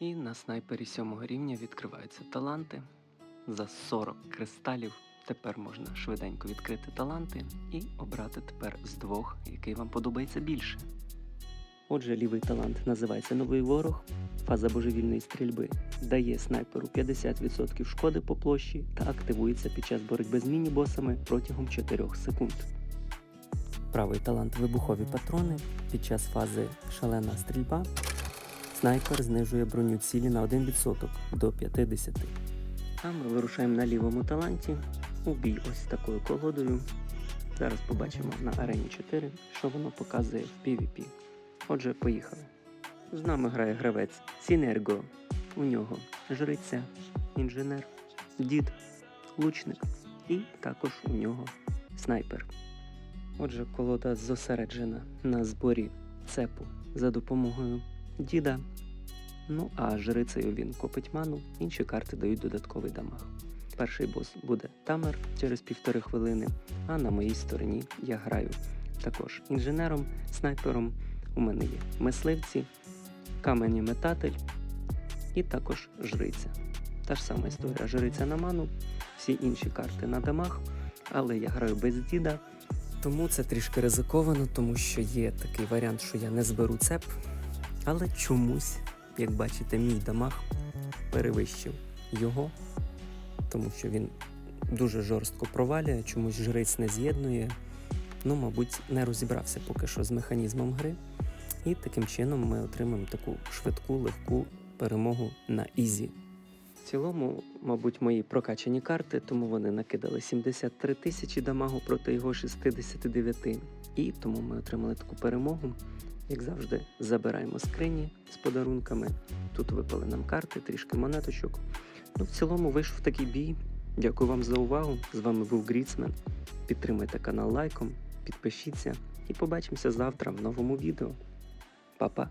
І на снайпері сьомого рівня відкриваються таланти. За 40 кристалів тепер можна швиденько відкрити таланти і обрати тепер з двох, який вам подобається більше. Отже, лівий талант називається Новий ворог. Фаза божевільної стрільби дає снайперу 50% шкоди по площі та активується під час боротьби з міні-босами протягом 4 секунд. Правий талант вибухові патрони. Під час фази шалена стрільба снайпер знижує броню цілі на 1% до 50%. А ми вирушаємо на лівому таланті у бій ось такою колодою. Зараз побачимо на арені 4, що воно показує в PvP. Отже, поїхали. З нами грає гравець Сінерго. У нього жриця, інженер, дід, лучник і також у нього снайпер. Отже, колода зосереджена на зборі цепу за допомогою діда. Ну а жрицею він копить ману, інші карти дають додатковий дамаг. Перший бос буде тамер через півтори хвилини, а на моїй стороні я граю також інженером, снайпером. У мене є мисливці, камені метатель і також жриця. Та ж сама історія жриця на ману, всі інші карти на дамаг, але я граю без діда. Тому це трішки ризиковано, тому що є такий варіант, що я не зберу цеп. Але чомусь, як бачите, мій дамаг перевищив його, тому що він дуже жорстко провалює, чомусь жриць не з'єднує. Ну, мабуть, не розібрався поки що з механізмом гри. І таким чином ми отримаємо таку швидку, легку перемогу на Ізі. В цілому, мабуть, мої прокачані карти, тому вони накидали 73 тисячі дамагу проти його 69. І тому ми отримали таку перемогу. Як завжди, забираємо скрині з подарунками. Тут випали нам карти, трішки монеточок. Ну, в цілому вийшов такий бій. Дякую вам за увагу. З вами був Гріцмен. Підтримайте канал лайком, підпишіться і побачимося завтра в новому відео. Па-па!